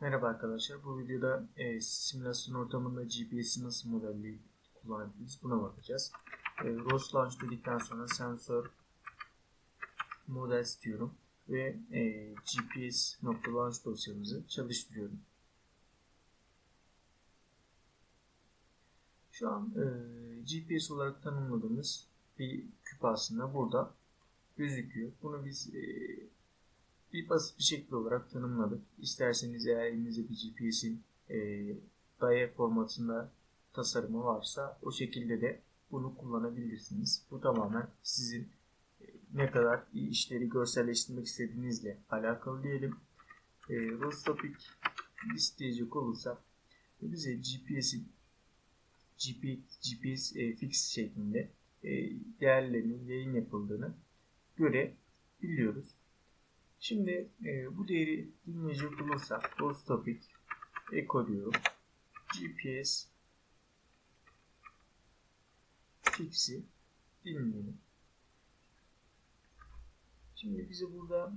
Merhaba arkadaşlar. Bu videoda e, simülasyon ortamında GPS'i nasıl modelleyip kullanabiliriz buna bakacağız. E, ROS Launch dedikten sonra sensör model istiyorum ve e, GPS.launch dosyamızı çalıştırıyorum. Şu an e, GPS olarak tanımladığımız bir küp aslında burada gözüküyor. Bunu biz e, bir basit bir şekil olarak tanımladık. İsterseniz eğer elinizde bir GPS'in e, DAE formatında tasarımı varsa o şekilde de bunu kullanabilirsiniz. Bu tamamen sizin e, ne kadar işleri görselleştirmek istediğinizle alakalı diyelim. E, Rostopik isteyecek olursa bize GPS'in GP, GPS e, fix şeklinde e, değerlerinin yayın yapıldığını görebiliyoruz. Şimdi e, bu değeri dinleyecek olursak Ghost Topic echo diyorum. GPS fix'i dinleyelim. Şimdi bize burada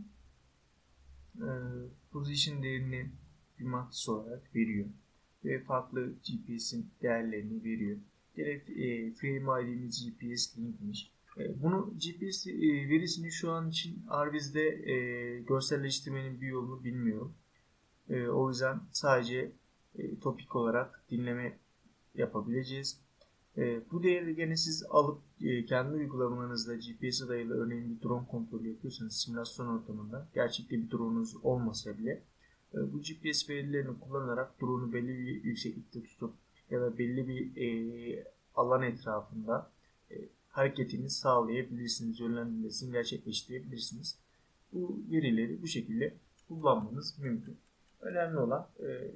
e, position değerini bir matris olarak veriyor. Ve farklı GPS'in değerlerini veriyor. Gerek e, frame ID'miz GPS linkmiş bunu GPS e, verisini şu an için Arviz'de e, görselleştirmenin bir yolunu bilmiyorum. O yüzden sadece topik olarak dinleme yapabileceğiz. Bu değeri gene siz alıp kendi uygulamanızda GPS'e dayalı örneğin bir drone kontrolü yapıyorsanız simülasyon ortamında gerçekte bir drone'unuz olmasa bile bu GPS verilerini kullanarak drone'u belli bir yükseklikte tutup ya da belli bir alan etrafında hareketini sağlayabilirsiniz, yönlendirmesini gerçekleştirebilirsiniz. Bu verileri bu şekilde kullanmanız mümkün. Önemli olan e,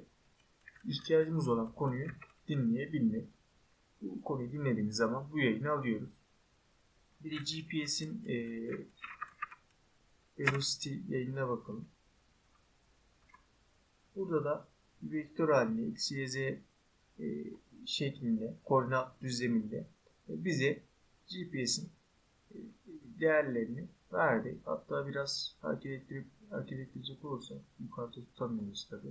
ihtiyacımız olan konuyu dinleyebilmek. Bu konuyu dinlediğimiz zaman bu yayını alıyoruz. Bir de GPS'in e, Velocity yayınına bakalım. Burada da vektör halinde x, y, z e, şeklinde, koordinat düzleminde e, bize GPS'in e, değerlerini verdi. Hatta biraz hareket ettirip hareket ettirecek olursa yukarıda tutamıyoruz tabi.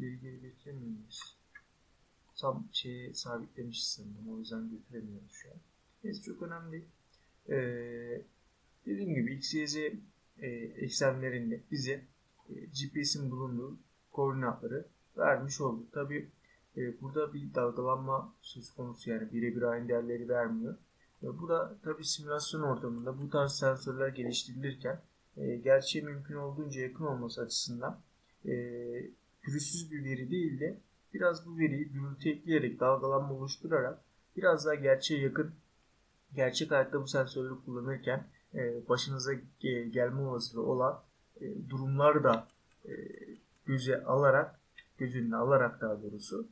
Geri geri getiremiyoruz. Tam şeye sabitlemişiz sanırım. O yüzden götüremiyoruz şu an. Neyse çok önemli. Ee, dediğim gibi X, Y, Z e, eksenlerinde bize e, GPS'in bulunduğu koordinatları vermiş oldu. Tabi e, burada bir dalgalanma söz konusu yani birebir aynı değerleri vermiyor. E, bu da tabi simülasyon ortamında bu tarz sensörler geliştirilirken e, gerçeğe mümkün olduğunca yakın olması açısından e, pürüzsüz bir veri değil de biraz bu veriyi gürültü ekleyerek dalgalanma oluşturarak biraz daha gerçeğe yakın gerçek hayatta bu sensörleri kullanırken e, başınıza gelme olasılığı olan e, durumlar da e, göze alarak göz önüne alarak daha doğrusu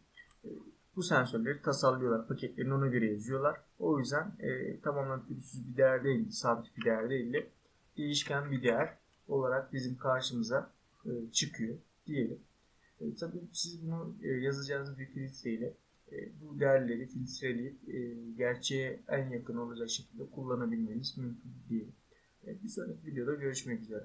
bu sensörleri tasarlıyorlar. Paketlerini ona göre yazıyorlar. O yüzden e, tamamen pürüzsüz bir değer değil, sabit bir değer değil de değişken bir değer olarak bizim karşımıza e, çıkıyor diyelim. E, tabii siz bunu e, yazacağınız bir filtreyle e, bu değerleri filtreleyip e, gerçeğe en yakın olacak şekilde kullanabilmeniz mümkün diyelim. E, bir sonraki videoda görüşmek üzere.